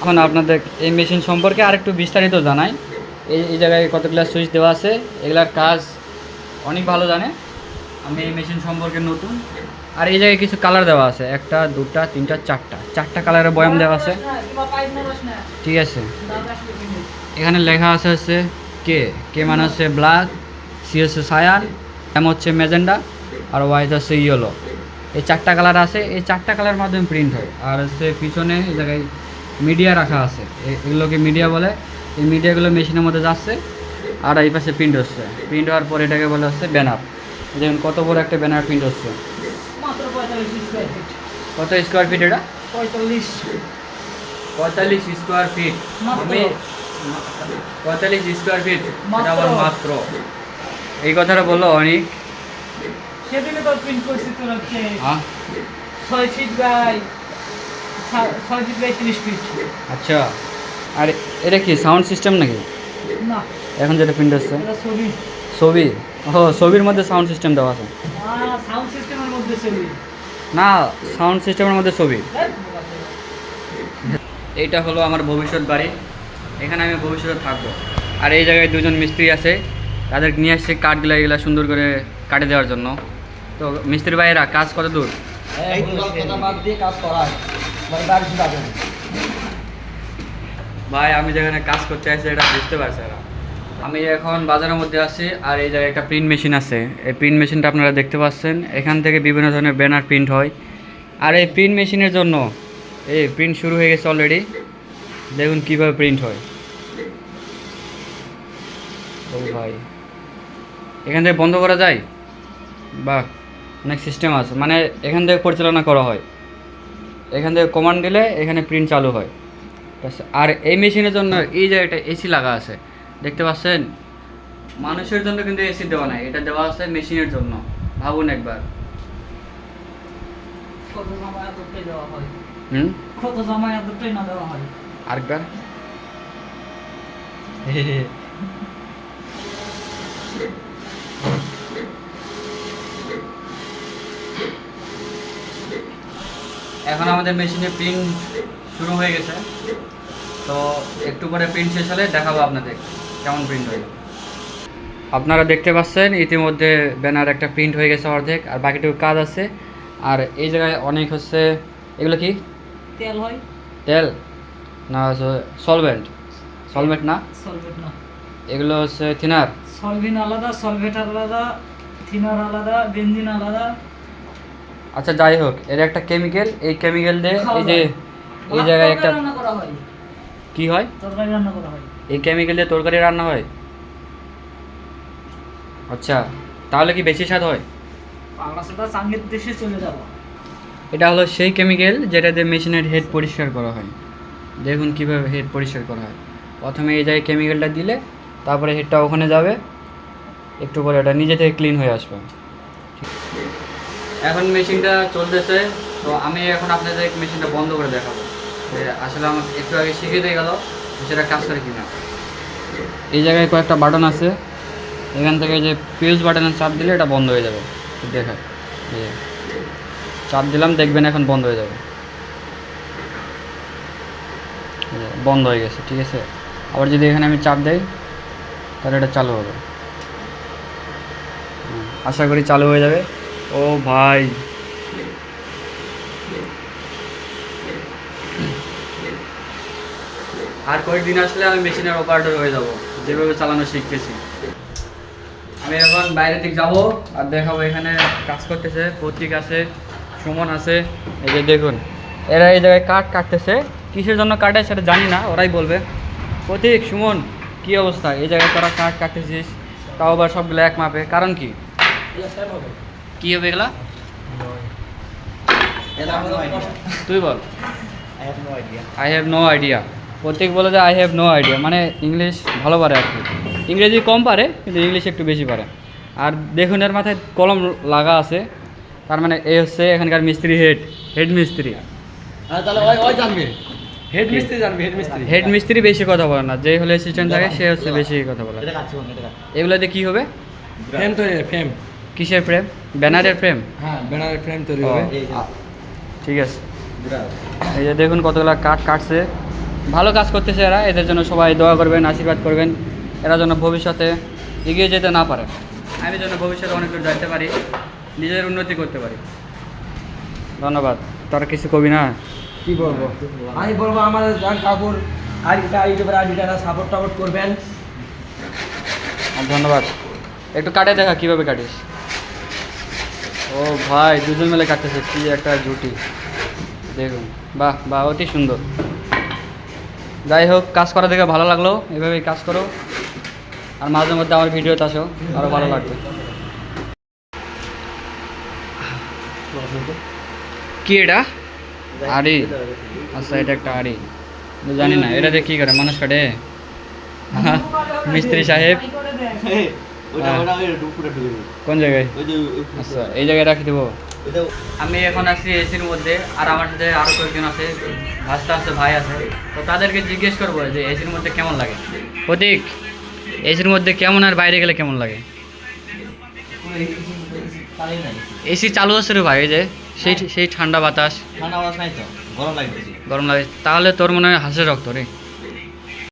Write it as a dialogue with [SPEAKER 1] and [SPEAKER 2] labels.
[SPEAKER 1] এখন আপনাদের এই মেশিন সম্পর্কে আরেকটু বিস্তারিত জানাই। এই এই জায়গায় কতগুলো সুইচ দেওয়া আছে, এগুলার কাজ অনেক ভালো জানে। আমি এই মেশিন সম্পর্কে নতুন। আর এই জায়গায় কিছু কালার দেওয়া আছে, একটা, দুটা, তিনটা, চারটা। চারটা কালারের বয়াম দেওয়া আছে। ঠিক আছে। এখানে লেখা আছে হচ্ছে কে কে মানে হচ্ছে ব্ল্যাক সি হচ্ছে সায়ান এম হচ্ছে মেজেন্ডা আর হোয়াইট হচ্ছে ইয়েলো এই চারটা কালার আছে, এই চারটা কালার মাধ্যমে প্রিন্ট হয়। আর হচ্ছে পিছনে এই জায়গায় মিডিয়া রাখা আছে। এগুলোকে মিডিয়া বলে। এই মিডিয়াগুলো মেশিনের মধ্যে যাচ্ছে আর এই পাশে প্রিন্ট হচ্ছে। প্রিন্ট হওয়ার পর এটাকে বলে হচ্ছে ব্যানার। যেমন কত বড় একটা ব্যানার প্রিন্ট হচ্ছে। কত স্কোয়ার ফিট এটা?
[SPEAKER 2] পঁয়তাল্লিশ।
[SPEAKER 1] পঁয়তাল্লিশ স্কোয়ার ফিট আমি পঁয়তাল্লিশ স্কোয়ার ফিট। আবার মাত্র। এই কথাটা বলল অনেক।
[SPEAKER 2] সেদিনে তো প্রিন্ট করছি তোর হচ্ছে
[SPEAKER 1] হ্যাঁ।
[SPEAKER 2] ছয় ফিট বাই ছয় ফিট বাই তিরিশ ফিট
[SPEAKER 1] আচ্ছা। আর এটা কি সাউন্ড সিস্টেম নাকি?
[SPEAKER 2] না।
[SPEAKER 1] এখন যেটা প্রিন্ট হচ্ছে?
[SPEAKER 2] ছবি।
[SPEAKER 1] ছবি? ও ছবির মধ্যে সাউন্ড সিস্টেম দেওয়া আছে।
[SPEAKER 2] সাউন্ড সিস্টেমের মধ্যে ছবি।
[SPEAKER 1] না সাউন্ড সিস্টেমের মধ্যে ছবি। এইটা হলো আমার ভবিষ্যৎ বাড়ি। এখানে আমি ভবিষ্যতে থাকব। আর এই জায়গায় দুজন মিস্ত্রি আছে। তাদের নিয়ে আসছে কাঠগুলো এগুলো সুন্দর করে কাটে দেওয়ার জন্য। তো মিস্ত্রি ভাইয়েরা কাজ কত দূর?
[SPEAKER 3] এই তোমার কথা বাদ দিয়ে কাজ যাবে
[SPEAKER 1] ভাই, আমি যেখানে কাজ করতে আসছি এটা বুঝতে পারছি না আমি এখন বাজারের মধ্যে আছি আর এই জায়গায় একটা প্রিন্ট মেশিন আছে। এই প্রিন্ট মেশিনটা আপনারা দেখতে পাচ্ছেন। এখান থেকে বিভিন্ন ধরনের ব্যানার প্রিন্ট হয়। আর এই প্রিন্ট মেশিনের জন্য এই প্রিন্ট শুরু হয়ে গেছে অলরেডি দেখুন কীভাবে প্রিন্ট হয়। ও ভাই। এখান থেকে বন্ধ করা যায়? বাহ, অনেক সিস্টেম আছে। মানে এখান থেকে পরিচালনা করা হয়। এখান থেকে কমান্ড দিলে এখানে প্রিন্ট চালু হয়? আর এই মেশিনের জন্য এই যে একটা এসি লাগা আছে দেখতে পাচ্ছেন? মানুষের জন্য কিন্তু এসি দেওয়া নাই এটা দেওয়া আছে মেশিনের জন্য ভাবুন একবার।
[SPEAKER 2] কত জামায় এতটাই দেওয়া হয়
[SPEAKER 1] হুম
[SPEAKER 2] কত জামায় এতটাই না দেওয়া হয়
[SPEAKER 1] আরেকবার এখন আমাদের মেশিনে প্রিন্ট শুরু হয়ে গেছে। তো একটু পরে প্রিন্ট শেষ হলে দেখাবো আপনাদের কেমন প্রিন্ট হয়। আপনারা দেখতে পাচ্ছেন ইতিমধ্যে ব্যানার একটা প্রিন্ট হয়ে গেছে অর্ধেক আর বাকিটুকু কাজ আছে। আর এই জায়গায় অনেক হচ্ছে এগুলো কি?
[SPEAKER 2] তেল হয়।
[SPEAKER 1] তেল? না সলভেন্ট সলভেন্ট না?
[SPEAKER 2] সলভেট না।
[SPEAKER 1] এগুলো হচ্ছে থিনার
[SPEAKER 2] সলভিন আলাদা সলভেট আলাদা থিনার আলাদা বেঞ্জিন আলাদা।
[SPEAKER 1] আচ্ছা যাই হোক এর একটা কেমিক্যাল এই কেমিক্যাল দিয়ে এই যে এই জায়গায় একটা
[SPEAKER 2] রান্না করা হয়।
[SPEAKER 1] কি হয়?
[SPEAKER 2] তরকারি রান্না করা হয়।
[SPEAKER 1] এই কেমিক্যাল দিয়ে তরকারি রান্না হয়? আচ্ছা তাহলে কি বেশি স্বাদ হয়?
[SPEAKER 2] দেশে চলে যাব।
[SPEAKER 1] এটা হলো সেই কেমিক্যাল যেটা দিয়ে মেশিনের হেড পরিষ্কার করা হয়। দেখুন কীভাবে হেড পরিষ্কার করা হয়। প্রথমে এই জায়গায় কেমিক্যালটা দিলে তারপরে হেডটা ওখানে যাবে। একটু পরে ওটা নিজে থেকে ক্লিন হয়ে আসবে। এখন মেশিনটা চলতেছে, তো আমি এখন আপনাদের মেশিনটা বন্ধ করে দেখাবো। আসলে আমার একটু আগে শিখে দিয়ে গেল সেটা কাজ করে কিনা। এই জায়গায় কয়েকটা বাটন আছে, এখান থেকে যে ফিউজ বাটনের চাপ দিলে এটা বন্ধ হয়ে যাবে। যে। চাপ দিলাম, দেখবেন এখন বন্ধ হয়ে যাবে। বন্ধ হয়ে গেছে, ঠিক আছে? আবার যদি এখানে আমি চাপ দেই, তাহলে এটা চালু হবে। আশা করি চালু হয়ে যাবে। ও ভাই। আর কয়েকদিন আসলে আমি মেশিনের অপারেটর হয়ে যাব। যেভাবে চালানো শিখতেছি। আমি এখন বাইরের দিক যাব আর দেখাবো এখানে কাজ করতেছে পত্রিক আছে, সুমন আছে। এই যে দেখুন, এরা এই জায়গায় কাঠ কাটতেছে। কিসের জন্য কাটে সেটা জানি না, ওরাই বলবে। প্রতীক, সুমন, কি অবস্থা? এই জায়গায় তোরা কাঠ কাটতেছিস, তাও আবার সবগুলো এক মাপে। কারণ কি? কি হবে এগুলা? তুই বল। আই হ্যাভ নো আইডিয়া প্রত্যেক বলে যে আই হ্যাভ নো আইডিয়া মানে ইংলিশ ভালো পারে আর কি। ইংরেজি কম পারে কিন্তু ইংলিশ একটু বেশি পারে। আর দেখুন এর মাথায় কলম লাগা আছে। তার মানে এ হচ্ছে এখানকার মিস্ত্রি হেড হেড মিস্ত্রি।
[SPEAKER 3] হ্যাঁ তাহলে ওই ওই জানবে। হেড মিস্ত্রি জানবে হেড মিস্ত্রি।
[SPEAKER 1] হেড মিস্ত্রি বেশি কথা বলে না যে হলে অ্যাসিস্ট্যান্ট থাকে সে হচ্ছে বেশি কথা বলে। এগুলোতে কি হবে?
[SPEAKER 4] ফ্রেম তৈরি ফ্রেম
[SPEAKER 1] কিসের ফ্রেম ব্যানারের ফ্রেম
[SPEAKER 4] হ্যাঁ ব্যানারের ফ্রেম তৈরি হবে।
[SPEAKER 1] ঠিক আছে। এই যে দেখুন কতগুলা কাঠ কাটছে। ভালো কাজ করতেছে এরা। এদের জন্য সবাই দোয়া করবেন আশীর্বাদ করবেন। এরা যেন ভবিষ্যতে এগিয়ে যেতে না পারে। আমি যেন ভবিষ্যতে অনেক দূর যাইতে পারি নিজের উন্নতি করতে পারি। ধন্যবাদ। তোর কিছু কবি না?
[SPEAKER 3] কি বলব? আমি বলব আমাদের যান কাকুর আইডিটা ইউটিউবের আইডিটা সাপোর্ট টাপোর্ট করবেন।
[SPEAKER 1] ধন্যবাদ। একটু কাটে দেখা কীভাবে কাটিস? ও ভাই, দুজন মিলে কাটতেছে, কি একটা জুটি। দেখুন, বাহ বাহ, অতি সুন্দর। যাই হোক, কাজ করা দেখে ভালো লাগল, এভাবেই কাজ করো। আর মাঝে মধ্যে আমার ভিডিওতে আসো আরও ভালো লাগবে। কি এটা? আড়ি। আচ্ছা এটা একটা আড়ি। জানি না এটা দিয়ে কী করে, মানুষ কাটে? মিস্ত্রি সাহেব। হ্যাঁ। কোন জায়গায়? আচ্ছা এই জায়গায় রাখি দেবো। আমি এখন আছি এসির মধ্যে আর আমার সাথে আরও কয়েকজন আছে ভাস্তা আছে ভাই আছে। তো তাদেরকে জিজ্ঞেস করব যে এসির মধ্যে কেমন লাগে? প্রতীক এসির মধ্যে কেমন আর বাইরে গেলে কেমন লাগে? এসি চালু আছে রে ভাই যে সেই সেই ঠান্ডা বাতাস।
[SPEAKER 5] ঠান্ডা বাতাস নাই তো গরম লাগতেছে।
[SPEAKER 1] গরম লাগে তাহলে তোর মনে হয় হাসে রক্ত রে?